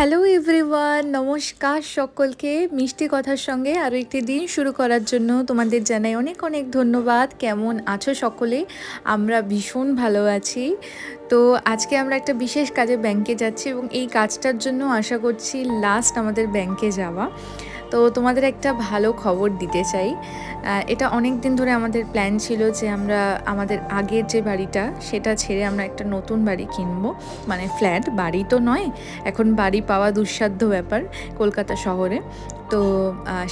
Hello everyone নমস্কার সকলকে। মিষ্টি কথার সঙ্গে আরও একটি দিন শুরু করার জন্য তোমাদের জানাই অনেক অনেক ধন্যবাদ। কেমন আছো সকলে? আমরা ভীষণ ভালো আছি। তো আজকে আমরা একটা বিশেষ কাজে ব্যাংকে যাচ্ছি এবং এই কাজটার জন্য আশা করছি লাস্ট আমাদের ব্যাংকে যাওয়া। তো তোমাদের একটা ভালো খবর দিতে চাই। এটা অনেক দিন ধরে আমাদের প্ল্যান ছিল যে আমরা আমাদের আগের যে বাড়িটা, সেটা ছেড়ে আমরা একটা নতুন বাড়ি কিনব। মানে ফ্ল্যাট বাড়ি তো নয়, এখন বাড়ি পাওয়া দুঃসাধ্য ব্যাপার কলকাতা শহরে। তো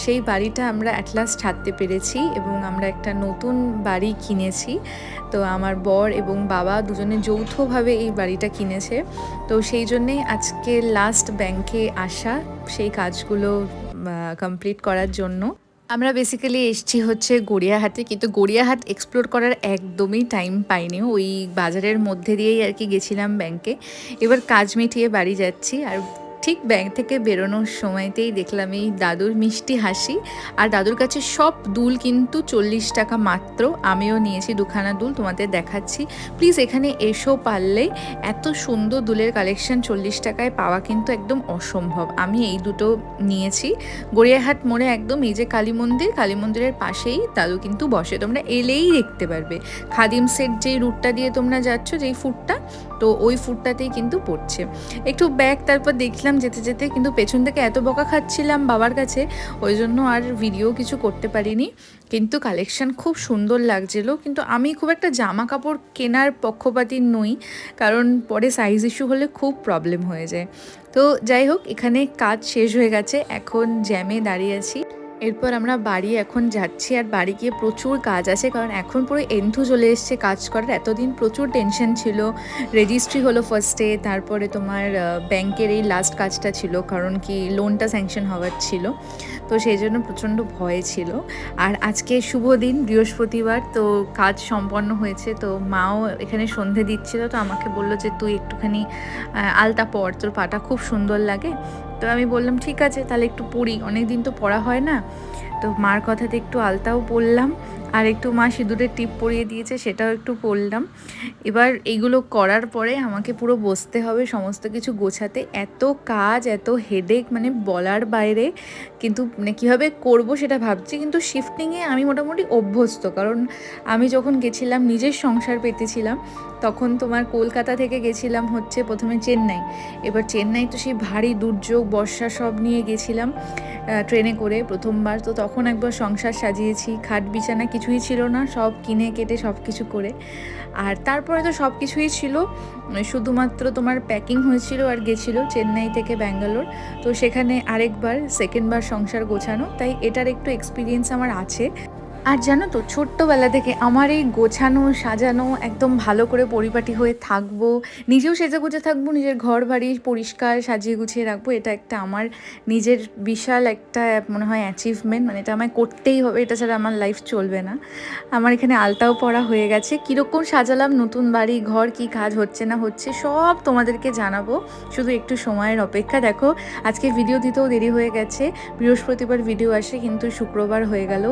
সেই বাড়িটা আমরা অ্যাট লাস্ট ছাড়তে পেরেছি এবং আমরা একটা নতুন বাড়ি কিনেছি। তো আমার বর এবং বাবা দুজনে যৌথভাবে এই বাড়িটা কিনেছে। তো সেই জন্যেই আজকে লাস্ট ব্যাংকে আসা, সেই কাজগুলো কমপ্লিট করার জন্য। আমরা বেসিক্যালি এসছি হচ্ছে গড়িয়াহাটে, কিন্তু গড়িয়াহাট এক্সপ্লোর করার একদমই টাইম পাইনি। ওই বাজারের মধ্যে দিয়েই আর কি গেছিলাম ব্যাংকে এবার কাজ মিটিয়ে বাড়ি যাচ্ছি, আর ঠিক ব্যাংক থেকে বেরোনোর সময়তেই দেখলাম এই দাদুর মিষ্টি হাসি। আর দাদুর কাছে সব দুল কিন্তু চল্লিশ টাকা মাত্র। আমিও নিয়েছি দুখানা দুল, তোমাদের দেখাচ্ছি। প্লিজ এখানে এসো পারলে। এত সুন্দর দুলের কালেকশন চল্লিশ টাকায় পাওয়া কিন্তু একদম অসম্ভব। আমি এই দুটো নিয়েছি। গড়িয়াহাট মোড়ে একদম এই যে কালী মন্দির, কালী মন্দিরের পাশেই দাদু কিন্তু বসে। তোমরা এলেই দেখতে পারবে। খাদিম সেট যেই রুটটা দিয়ে তোমরা যাচ্ছ, যেই ফুটটা তো ওই ফুটটাতেই কিন্তু পড়ছে। একটু ব্যাগ তারপর দেখলাম যেতে যেতে, কিন্তু পেছন থেকে এত বকা খাচ্ছিলাম বাবার কাছে, ওই জন্য আর ভিডিও কিছু করতে পারিনি। কিন্তু কালেকশন খুব সুন্দর লাগছিল। কিন্তু আমি খুব একটা জামা কাপড় কেনার পক্ষপাতী নই, কারণ পরে সাইজ ইস্যু হলে খুব প্রবলেম হয়ে যায়। তো যাই হোক, এখানে কাজ শেষ হয়ে গেছে, এখন জ্যামে দাঁড়িয়ে আছি। এরপর আমরা বাড়ি এখন যাচ্ছি আর বাড়ি গিয়ে প্রচুর কাজ আছে, কারণ এখন পুরো এন্থু চলে এসছে কাজ করার। এতদিন প্রচুর টেনশন ছিল রেজিস্ট্রি হলো ফার্স্টে তারপরে তোমার ব্যাংকের এই লাস্ট কাজটা ছিল, কারণ কি লোনটা স্যাংশন হওয়ার ছিল। তো সেই জন্য প্রচণ্ড ভয় ছিল। আর আজকে শুভ দিন, বৃহস্পতিবার, তো কাজ সম্পন্ন হয়েছে, তো মাও এখানে সন্ধে দিচ্ছিল, তো আমাকে বলল যে তুই একটুখানি আলতা পর, তোর পাটা খুব সুন্দর লাগে। তো আমি বললাম, ঠিক আছে, তাহলে একটু পড়ি। অনেক দিন তো পড়া হয় না। তো মার কথাতে একটু আলতাও পরলাম আর একটু মা সিঁদুরের টিপ পরিয়ে দিয়েছে, সেটাও একটু পরলাম। এবার এইগুলো করার পরে আমাকে পুরো বসতে হবে সমস্ত কিছু গোছাতে। এত কাজ, এত হেডেক মানে বলার বাইরে। কিন্তু মানে কীভাবে করব সেটা ভাবছি, কিন্তু শিফটিংয়ে আমি মোটামুটি অভ্যস্ত। কারণ আমি যখন গেছিলাম, নিজের সংসার পেতেছিলাম, তখন তোমার কলকাতা থেকে গেছিলাম হচ্ছে প্রথমে চেন্নাই। এবার চেন্নাই তো সেই ভারী দুর্যোগ, বর্ষা সব নিয়ে গেছিলাম ট্রেনে করে প্রথমবার। তো তখন একবার সংসার সাজিয়েছি, খাট বিছানা কিছুই ছিল না, সব কিনে কেটে সব কিছু করে। আর তারপরে তো সব কিছুই ছিল, শুধুমাত্র তোমার প্যাকিং হয়েছিল আর গেছিল চেন্নাই থেকে ব্যাঙ্গালোর। তো সেখানে আরেকবার সেকেন্ডবার সংসার গোছানো, তাই এটার একটু এক্সপিরিয়েন্স আমার আছে। আর জানো তো, ছোট্টবেলা থেকে আমার এই গোছানো, সাজানো, একদম ভালো করে পরিপাটি হয়ে থাকব, নিজেও সেজে গুজে থাকব, নিজের ঘর বাড়ি পরিষ্কার সাজিয়ে গুছিয়ে রাখব, এটা একটা আমার নিজের বিশাল একটা, মনে হয় অ্যাচিভমেন্ট মানে এটা আমায় করতেই হবে, এটা ছাড়া আমার লাইফ চলবে না। আমার এখানে আলতাও পড়া হয়ে গেছে, কীরকম সাজালাম, নতুন বাড়ি, ঘর, কি কাজ হচ্ছে না হচ্ছে, সব তোমাদেরকে জানাব, শুধু একটু সময়ের অপেক্ষা। দেখো, আজকে ভিডিও দিতেও দেরি হয়ে গেছে, বৃহস্পতিবার ভিডিও আসে, কিন্তু শুক্রবার হয়ে গেল,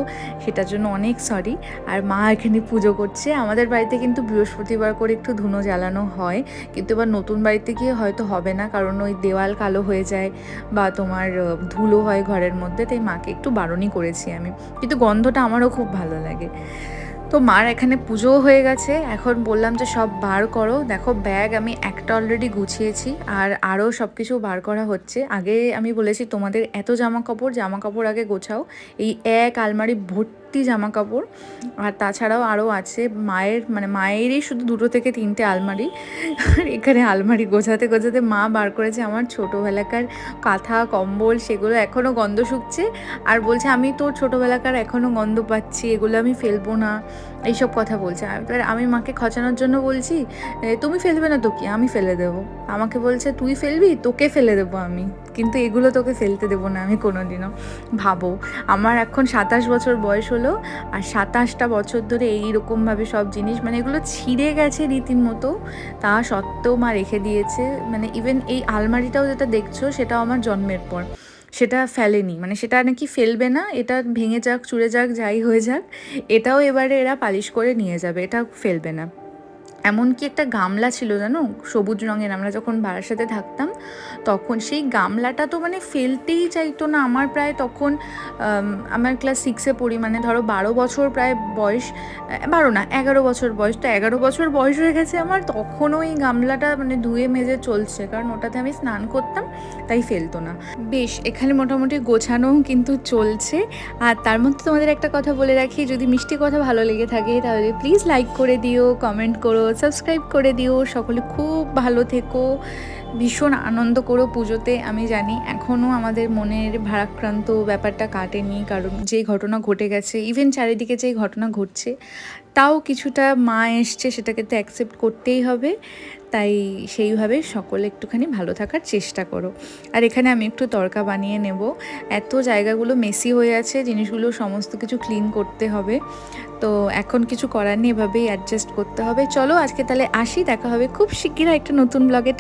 সেটার জন্য অনেক সরি আর মা এখানে পুজো করছে। আমাদের বাড়িতে কিন্তু বৃহস্পতিবার করে একটু ধুনো জ্বালানো হয়। কিন্তু এবার নতুন বাড়িতে গিয়ে হয়তো হবে না। কারণ ওই দেওয়াল কালো হয়ে যায় বা তোমার ধুলো হয় ঘরের মধ্যে। তাই মাকে একটু বারণই করেছি আমি। কিন্তু গন্ধটা আমারও খুব ভালো লাগে। তো মার এখানে পুজোও হয়ে গেছে। এখন বললাম যে সব বার করো। দেখো ব্যাগ আমি একটা অলরেডি গুছিয়েছি। আর আরও সব কিছু বার করা হচ্ছে। আগে আমি বলেছি তোমাদের এত জামা কাপড় জামা কাপড় আগে গোছাও। এই এক আলমারি ভর্তি জামা কাপড় আর তাছাড়াও আরও আছে মায়ের মানে মায়েরই শুধু দুটো থেকে তিনটে আলমারি। আর এখানে আলমারি গোছাতে গোছাতে মা বার করেছে আমার ছোটোবেলাকার কাঁথা, কম্বল, সেগুলো এখনও গন্ধ শুকছে। আর বলছে, আমি তোর ছোটোবেলাকার এখনও গন্ধ পাচ্ছি, এগুলো আমি ফেলব না। এইসব কথা বলছে। এবার আমি মাকে খচানোর জন্য বলছি তুমি ফেলবে না তো কি? আমি ফেলে দেবো। আমাকে বলছে, তুই ফেলবি? তোকে ফেলে দেবো আমি। কিন্তু এগুলো তোকে ফেলতে দেবো না, আমি কোনোদিনও। ভাবো, আমার এখন সাতাশ বছর বয়স হলো, আর সাতাশটা বছর ধরে এইরকমভাবে সব জিনিস মানে এগুলো ছিঁড়ে গেছে রীতির মতো তা সত্ত্বেও মা রেখে দিয়েছে। মানে ইভেন এই আলমারিটাও যেটা দেখছ, সেটাও আমার জন্মের পর। সেটা ফেলেনি মানে সেটা নাকি ফেলবে না, এটা ভেঙে যাক চুড়ে যাক, যাই হয়ে যাক, এটাও এবারে এরা পালিশ করে নিয়ে যাবে, এটা ফেলবে না। এমনকি একটা গামলা ছিল জানো? সবুজ রঙের। আমরা যখন বারাসাতে থাকতাম, তখন সেই গামলাটা তো মানে ফেলতেই চাইতো না। আমার প্রায় তখন আমার ক্লাস সিক্সে পড়ি মানে ধরো বারো বছর প্রায় বয়স বারো না, এগারো বছর বয়স, তো এগারো বছর বয়স হয়ে গেছে আমার, তখনও এই গামলাটা মানে ধুয়ে মেজে চলছে। কারণ ওটাতে আমি স্নান করতাম, তাই ফেলতো না। বেশ, এখানে মোটামুটি গোছানো কিন্তু চলছে। আর তার মধ্যে তোমাদের একটা কথা বলে রাখি, যদি মিষ্টি কথা ভালো লেগে থাকে, তাহলে প্লিজ লাইক করে দিও কমেন্ট করো সাবস্ক্রাইব করে দিও। সকলে খুব ভালো থেকো। ভীষণ আনন্দ করো পুজোতে, আমি জানি। এখনও আমাদের মনের ভারাক্রান্ত ব্যাপারটা কাটেনি, কারণ যে ঘটনা ঘটে গেছে ইভেন চারিদিকে যে ঘটনা ঘটছে, তাও কিছুটা মা এসছে, সেটাকে তো অ্যাকসেপ্ট করতেই হবে। তাই সেইভাবে সকলে একটুখানি ভালো থাকার চেষ্টা করো। আর এখানে আমি একটু তরকা বানিয়ে নেব। এত জায়গাগুলো মেসি হয়ে আছে, জিনিসগুলো সমস্ত কিছু ক্লিন করতে হবে। তো এখন কিছু করার নেই, এভাবেই অ্যাডজাস্ট করতে হবে। চলো আজকে তাহলে আসি, দেখা হবে খুব শিগগিরই একটা নতুন ব্লগে